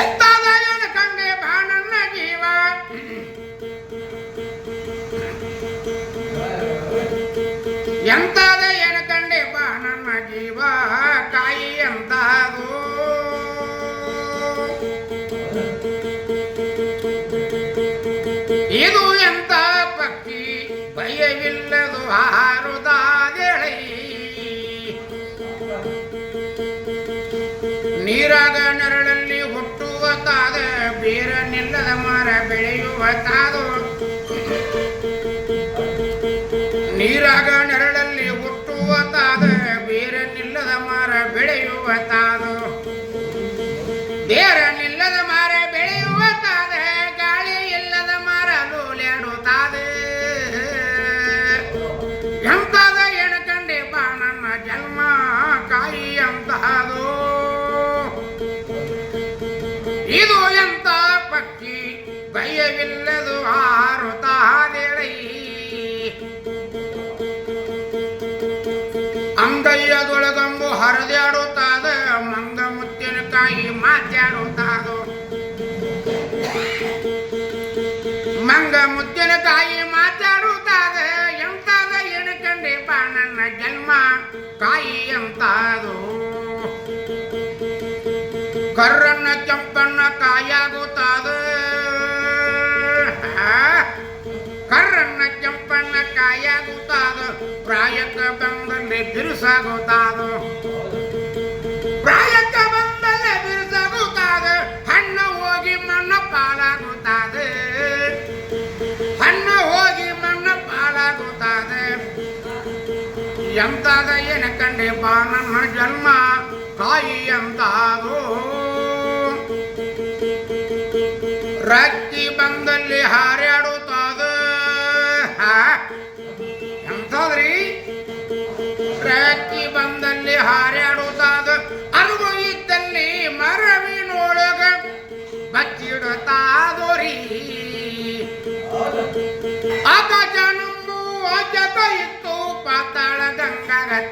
ಎತ್ತಾದಾಯನ ಕಂಡೆ ಬಾಣನ್ನ ಜೀವ. ತಾದು ನೀರಾಗ ನೆರಳಲ್ಲಿ ಹುಟ್ಟುವ ತಾದ ಬೇರೆ ನಿಲ್ಲದ ಮರ ಬೆಳೆಯುವ ತಾದು. ಅಂಗಯ್ಯದೊಳಗಂಬು ಹರಿದಾಡುತ್ತಾದ ಮಂಗ ಮುತ್ತಿನಕಾಯಿ ಮಾತಾಡುತ್ತಾದ ಮಂಗ ಮುದ್ದಿನಕಾಯಿ ಮಾತಾಡುತ್ತಾದ ಎಂತಾದ ಎಣಕಂಡೆ ಬಾ ನನ್ನ ಜನ್ಮ, ಕಾಯಿ ಎಂತಾದು. ಕರ್ರನ್ನ ಕೆಂಪನ್ನ ಪ್ರಾಯಕ್ಕೆ ಬಂದಲ್ಲಿ ಬಿರುಸಾಗುತ್ತಾದ ಪ್ರಾಯಕ್ಕೆ ಬಂದಲ್ಲೇ ಬಿರುಸಾಗುತ್ತಾದ ಹಣ್ಣು ಹೋಗಿ ಮಣ್ಣ ಪಾಲಾಗುತ್ತದೆ ಹಣ್ಣು ಹೋಗಿ ಮಣ್ಣ ಪಾಲಾಗುತ್ತದೆ ಎಂತಾದ ಏನ ಕಂಡೆ ಬಾ ನನ್ನ ಜನ್ಮ, ತಾಯಿ ಎಂತಾದು. ರಕ್ತಿ ಬಂದಲ್ಲಿ ಹಾರ್ಯಾಡುತ್ತಾದ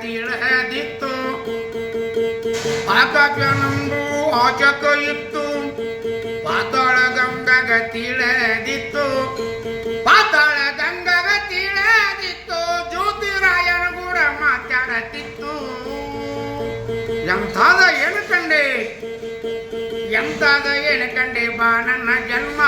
ತಿಳಿದಿತ್ತು ನಂಬು ಅಜಕ ಇತ್ತು ಪಾತಾಳ ಗಂಗಗ ತಿಳಿದಿತ್ತು. ಪಾತಾಳ ಗಂಗಗ ತಿಳಿದಿತ್ತು. ಜ್ಯೋತಿರಾಯನ ಕೂಡ ಮಾತಾಡತಿತ್ತು. ಎಂತಾದ ಏನು ಕಂಡೆ ಎಂತಾದ ಏನು ಕಂಡೆ ಬಾ ನನ್ನ ಜನ್ಮ.